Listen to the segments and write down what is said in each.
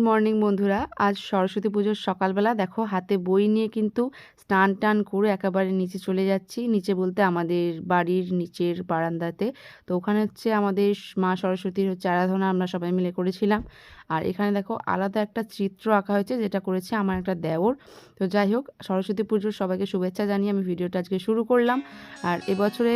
Good morning বন্ধুরা। আজ সরস্বতী পুজোর সকালবেলা দেখো, হাতে বই নিয়ে কিন্তু স্নান টান করে একেবারে নিচে চলে যাচ্ছি। নিচে বলতে আমাদের বাড়ির নিচের বারান্দাতে। তো ওখানে হচ্ছে আমাদের মা সরস্বতীর হচ্ছে আরাধনা, আমরা সবাই মিলে করেছিলাম। আর এখানে দেখো আলাদা একটা চিত্র আঁকা হয়েছে, যেটা করেছে আমার একটা দেওর। তো যাই হোক, সরস্বতী পুজোর সবাইকে শুভেচ্ছা জানিয়ে আমি ভিডিওটা আজকে শুরু করলাম। আর এবছরে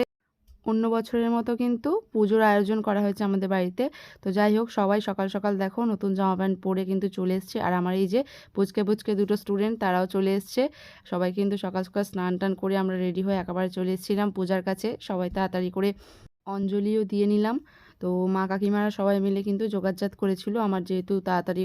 অন্য বছরের মতো কিন্তু পুজোর আয়োজন করা হয়েছে আমাদের বাড়িতে। তো যাই হোক, সবাই সকাল সকাল দেখো, নতুন জামা প্যান্ট পরে কিন্তু চলে এসছে। আর আমার এই যে পুচকে পুচকে দুটো স্টুডেন্ট তারাও চলে এসছে। সবাই কিন্তু সকাল সকাল স্নান টান করে আমরা রেডি হয়ে একেবারে চলে এসেছিলাম পূজার কাছে। সবাই তাড়াতাড়ি করে অঞ্জলিও দিয়ে নিলাম। তো মা কাকিমারা সবাই মিলে কিন্তু যোগাযোগ করেছিল। আমার যেহেতু তাড়াতাড়ি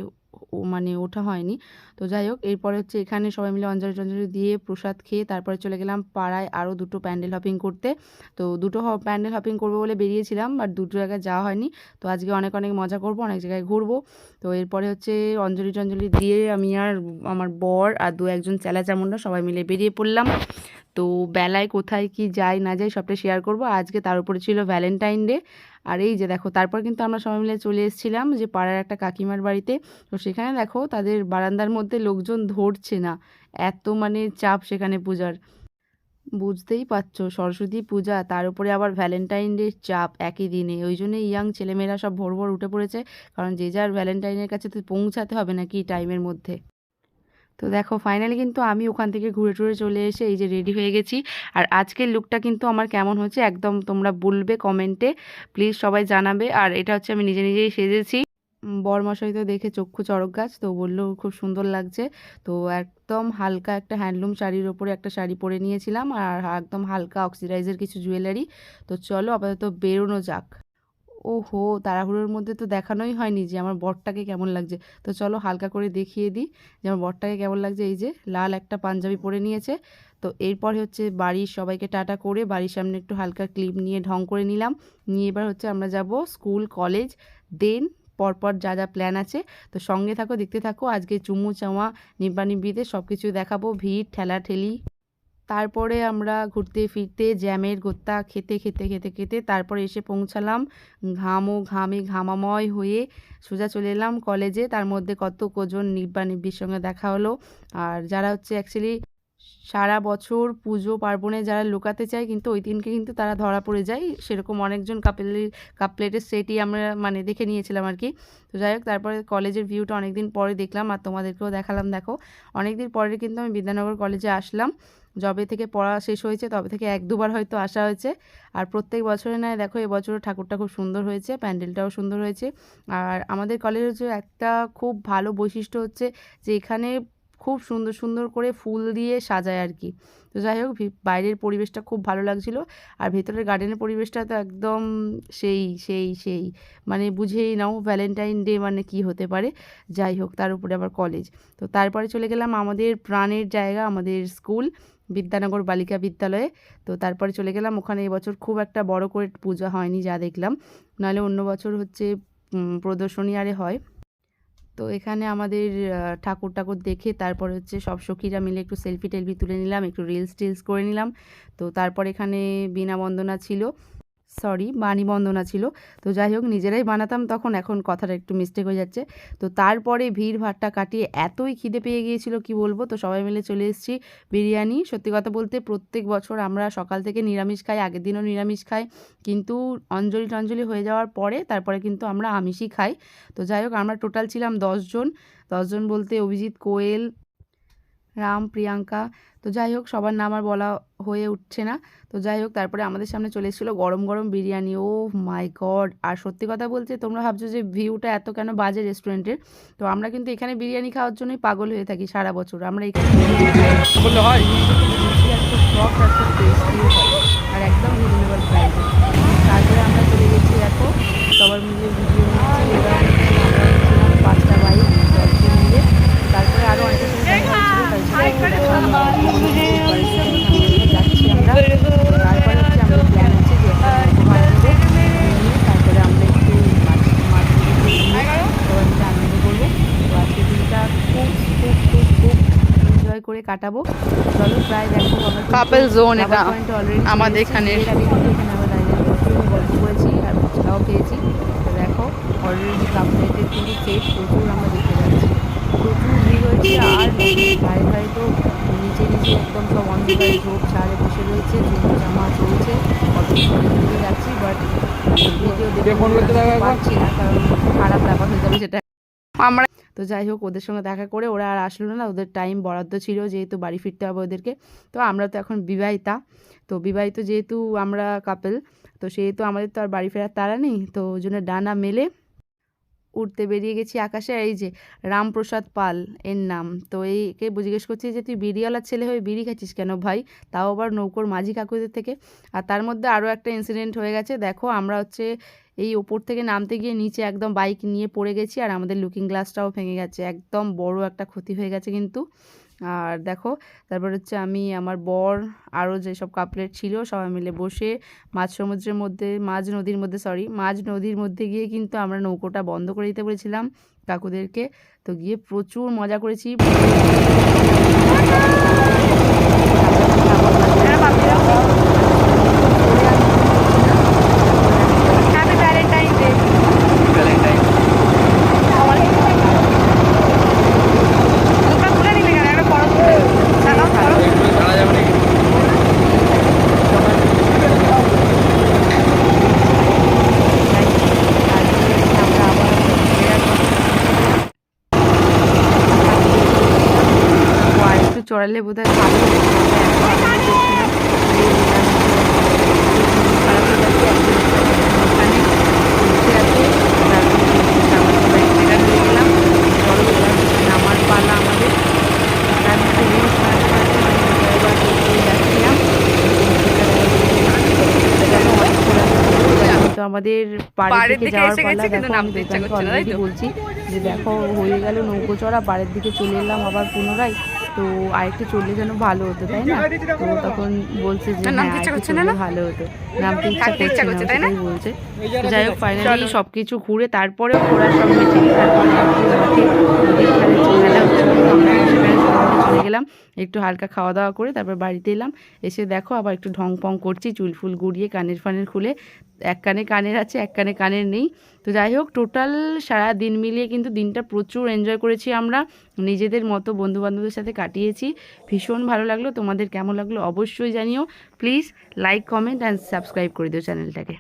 মানে ওঠা হয়নি। তো যাই হোক, এরপরে হচ্ছে এখানে সবাই মিলে অঞ্জলি টঞ্জলি দিয়ে প্রসাদ খেয়ে তারপরে চলে গেলাম পাড়ায় আরও দুটো প্যান্ডেল হপিং করতে। তো দুটো প্যান্ডেল হপিং করব বলে বেরিয়েছিলাম বাট দুটো জায়গায় যাওয়া হয়নি। তো আজকে অনেক অনেক মজা করব, অনেক জায়গায় ঘুরবো। তো এরপরে হচ্ছে অঞ্জলি টঞ্জলি দিয়ে আমি আর আমার বর আর দু একজন চেলা চামুন্ডা সবাই মিলে বেরিয়ে পড়লাম। তো বেলায় কোথায় কি যাই না যাই সবটা শেয়ার করব। আজকে তার উপরে ছিল ভ্যালেন্টাইন ডে আর এই যে দেখো, তারপর কিন্তু আমরা সবাই মিলে চলে এসেছিলাম যে পাড়ার একটা কাকিমার বাড়িতে। তো সেখানে দেখো, তাদের বারান্দার মধ্যে লোকজন ধরছে না। এত মানে চাপ সেখানে পূজার। বুঝতেই পারছ, সরস্বতী পূজা, তার উপরে আবার ভ্যালেন্টাইন ডে চাপ একই দিনে। ওই জন্যই ইয়াং ছেলেমেয়েরা সব ভোর ভোর উঠে পড়েছে, কারণ যে যার ভ্যালেন্টাইনের কাছে তো পৌঁছাতে হবে নাকি টাইমের মধ্যে। তো দেখো ফাইনালি কিন্তু আমি ওখান থেকে ঘুরে টুরে চলে এসে এই যে রেডি হয়ে গেছি। আর আজকের লুকটা কিন্তু আমার কেমন হচ্ছে একদম তোমরা বলবে কমেন্টে প্লিজ সবাই জানাবে। আর এটা হচ্ছে আমি নিজে নিজেই সেজেছি। বরমশাই তো দেখে চক্ষু চড়ক গাছ, তো বলল খুব সুন্দর লাগছে। তো একদম হালকা একটা হ্যান্ডলুম শাড়ির ওপরে একটা শাড়ি পরে নিয়েছিলাম। আর একদম হালকা অক্সিডাইজের কিছু জুয়েলারি তো চলো আপাতত বেরোনো যাক। ওহো, তাড়াহুড়োর মধ্যে তো দেখানোই হয়নি যে আমার বরটাকে কেমন লাগছে। তো চলো হালকা করে দেখিয়ে দিই যে আমার বরটাকে কেমন লাগছে। এই যে লাল একটা পাঞ্জাবি পরে নিয়েছে। তো এরপরে হচ্ছে বাড়ির সবাইকে টাটা করে বাড়ির সামনে একটু হালকা ক্লিপ নিয়ে ঢং করে নিলাম। নিয়ে এবার হচ্ছে আমরা যাব স্কুল, কলেজ, দেন পরপর যা যা প্ল্যান আছে। তো সঙ্গে থাকো, দেখতে থাকো, আজকে চুমু চাওয়া, নিব্বা নিব্বিতে সব কিছু দেখাবো, ভিড় ঠেলা ঠেলি তারপরে আমরা ঘুরতে ফিরতে জ্যামের গোত্তা খেতে খেতে খেতে খেতে তারপরে এসে পৌঁছালাম। ঘামও ঘামে ঘামাময় হয়ে সোজা চলে এলাম কলেজে। তার মধ্যে কত কজন নিব্বা নিব্বির সঙ্গে দেখা হলো। আর যারা হচ্ছে অ্যাকচুয়ালি সারা বছর পুজো পার্বণে যারা লুকাতে চায় কিন্তু ওই দিনকে কিন্তু তারা ধরা পড়ে যায়। সেরকম অনেকজন কাপেলের কাপলেটের সেটই আমরা মানে দেখে নিয়েছিলাম আর কি। তো যাই হোক, তারপরে কলেজের ভিউটা অনেকদিন পরে দেখলাম আর তোমাদেরকেও দেখালাম। দেখো, অনেকদিন পরে কিন্তু আমি বিদ্যানগর কলেজে আসলাম। যবে থেকে পড়া শেষ হয়েছে, তবে থেকে এক দুবার হয়তো আসা হয়েছে। আর প্রত্যেক বছরে নয় দেখো, এবছরও ঠাকুরটা খুব সুন্দর হয়েছে, প্যান্ডেলটাও সুন্দর হয়েছে। আর আমাদের কলেজের একটা খুব ভালো বৈশিষ্ট্য হচ্ছে যে এখানে খুব সুন্দর সুন্দর করে ফুল দিয়ে সাজায় আর কি তো যাই হোক বাইরের পরিবেশটা খুব ভালো লাগছিল। আর ভেতরের গার্ডেনের পরিবেশটা তো একদম সেই সেই সেই। মানে বুঝেই নাও ভ্যালেন্টাইন ডে মানে কি হতে পারে। যাই হোক, তার উপরে আবার কলেজ তো তারপরে চলে গেলাম আমাদের প্রাণের জায়গা, আমাদের স্কুল বিদ্যানগর বালিকা বিদ্যালয়ে। তো তারপরে চলে গেলাম, ওখানে এবছর খুব একটা বড় করে পূজা হয়নি যা দেখলাম। নাহলে অন্য বছর হচ্ছে প্রদর্শনী আরে হয়। তো এখানে আমাদের ঠাকুর টাকুর দেখে তারপরে হচ্ছে সব সখীরা মিলে একটু সেলফি টেলফি তুলে নিলাম, একটু রিলস টিলস করে নিলাম। তো তারপর এখানে বিনা বন্দনা ছিল। সরি বাণী বন্দনা ছিল। তো যাই হোক, নিজেরাই বানাতাম, তখন এখন কথাটা একটু মিস্টেক হয়ে যাচ্ছে। তো তারপরে ভিড় ভাট্টা কাটিয়ে এতই খিদে পেয়ে গিয়েছিল, কি বলব? তো সবাই মিলে চলে এসেছি বিরিয়ানি। সত্যি কথা বলতে, প্রত্যেক বছর আমরা সকাল থেকে নিরামিষ খাই, আগের দিনও নিরামিষ খাই। কিন্তু অঞ্জলি টঞ্জলি হয়ে যাওয়ার পরে, তারপরে কিন্তু আমরা আমিষই খাই। তো যাই হোক, আমরা টোটাল ছিলাম দশজন দশজন বলতে অভিজিৎ, কোয়েল রাম প্রিয়াঙ্কা তো যাই হোক সবার নাম আর বলা হয়ে উঠছে না। তো যাই হোক তারপরে আমাদের সামনে চলে এসেছিল গরম গরম বিরিয়ানি। ও মাই গড! আর সত্যি কথা বলতে তোমরা ভাবছ যে ভিউটা এত কেন বাজে রেস্টুরেন্টের? তো আমরা কিন্তু এখানে বিরিয়ানি খাওয়ার জন্যই পাগল হয়ে থাকি সারা বছর। আমরা এখানে হয় আর একদম রিজনেবল প্রাইসে তারপরে আমরা চলে গেছি দেখো সবার মিলে ভিডিও নিচ্ছি। পাঁচটা বাইক মিলে তারপরে আরও অনেকের সঙ্গে দেখা হয়েছিল তাই জন্য যাচ্ছি আমরা তারপরে হচ্ছে আমাদের প্ল্যান আছে যে একটা নৌকো ভাড়া নেব নিয়ে তারপরে আমরা একটু আনন্দ করব তো আজকের দিনটা খুব খুব খুব খুব এনজয় করে কাটাবো চলো প্রায় দেখো Couple zone এটা, আমাদের এখানে। করেছি আর ফুচকাও খেয়েছি তো দেখো অলরেডি কাপড়ের কিন্তু সেট প্রচুর আমরা দেখতে পাচ্ছি প্রচুর ভিড় হয়েছে আর ধারে ধারে তো নিচে নিচে একদম সব অন্ধকারে ঝোপ ছাড়ে বসে রয়েছে জুতো জামা চলছে অত যাচ্ছি বাট ভিডিও? পাচ্ছি না কারণ খারাপ ব্যাপার হয়ে যাবে সেটা আমরা তো যাই হোক ওদের সঙ্গে দেখা করে ওরা আর আসলো না ওদের টাইম বরাদ্দ ছিল যেহেতু বাড়ি ফিরতে হবে ওদেরকে তো আমরা তো এখন বিবাহিতা তো বিবাহিত যেহেতু আমরা কাপেল তো সেহেতু আমাদের তো আর বাড়ি ফেরার তারা নেই তো ওই জন্য ডানা মেলে উঠতে বেরিয়ে গেছি আকাশে। এই যে রামপ্রসাদ পাল এর নাম, তো এইকে জিজ্ঞেস করছি যে, তুই বিড়িওয়ালার ছেলে হয়ে বিড়ি খাচ্ছিস কেন ভাই? তাও আবার নৌকোর মাঝি কাকুদের থেকে। আর তার মধ্যে আরও একটা ইনসিডেন্ট হয়ে গেছে। দেখো, আমরা হচ্ছে এই ওপর থেকে নামতে গিয়ে নিচে একদম বাইক নিয়ে পড়ে গেছি, আর আমাদের লুকিং গ্লাসটাও ভেঙে গেছে। একদম বড় একটা ক্ষতি হয়ে গেছে কিন্তু। আর দেখো, তারপর হচ্ছে আমি, আমার বর, আরও যেসব কাপলেট ছিল, সবাই মিলে বসে মাঝ সমুদ্রের মধ্যে, মাঝ নদীর মধ্যে সরি মাঝ নদীর মধ্যে গিয়ে কিন্তু আমরা নৌকোটা বন্ধ করে দিতে বলেছিলাম কাকুদেরকে। তো গিয়ে প্রচুর মজা করেছি হ্যাপি ভ্যালেন্টাইন ডে মুখটা খুলে নিবি কেন একটা বড় চালাও চালাও ছাড়া যাবে নাকি একটু চড়ালে বোধ হয় ভালো হতো। ওখানে বসে আছে, তারপরে আমরা সবাই জায়গা হয়ে গেলাম। চলো এবার নামার পালা আমাদের তার মধ্যে reels বানাতে বানাতে মানে এবার এগিয়ে যাচ্ছিলাম। দেখো অনেক ঘোরাঘুরি হলো। তো আমাদের পাড়ের দিকে যাওয়ার পালা দেখো আমি নামতে ইচ্ছা দোকানকে করছে না, তাই বলছি যে দেখো হয়ে গেল নৌকো চড়া পাড়ের দিকে চলে এলাম আবার পুনরায়। তো আরেকটু চললে যেন ভালো হতো তাই না? তো তখন বলছে যে না, নামতে হ্যাঁ ইচ্ছা করছে না ভালো হতো। নামতে ইচ্ছা করছে না তাই না? বলছে। যাই হোক ফাইনালি সব কিছু ঘুরে তারপরে ওরা সব মিছিল তারপরে চলে গেলাম, একটু হালকা খাওয়া দাওয়া করে তারপর বাড়িতে এলাম। এসে দেখো আবার একটু ঢং পং করছি, চুল ফুল গুড়িয়ে কানের ফানের খুলে। এক কানে কানের আছে, এক কানে কানের নেই। তো যাই হোক টোটাল সারা দিন মিলিয়ে কিন্তু দিনটা প্রচুর এনজয় করেছি আমরা। নিজেদের মতো বন্ধু বান্ধবদের সাথে কাটিয়েছি। ভীষণ ভালো লাগল। তোমাদের কেমন লাগল অবশ্যই জানিও। Please like comment and subscribe করে দিও চ্যানেলটাকে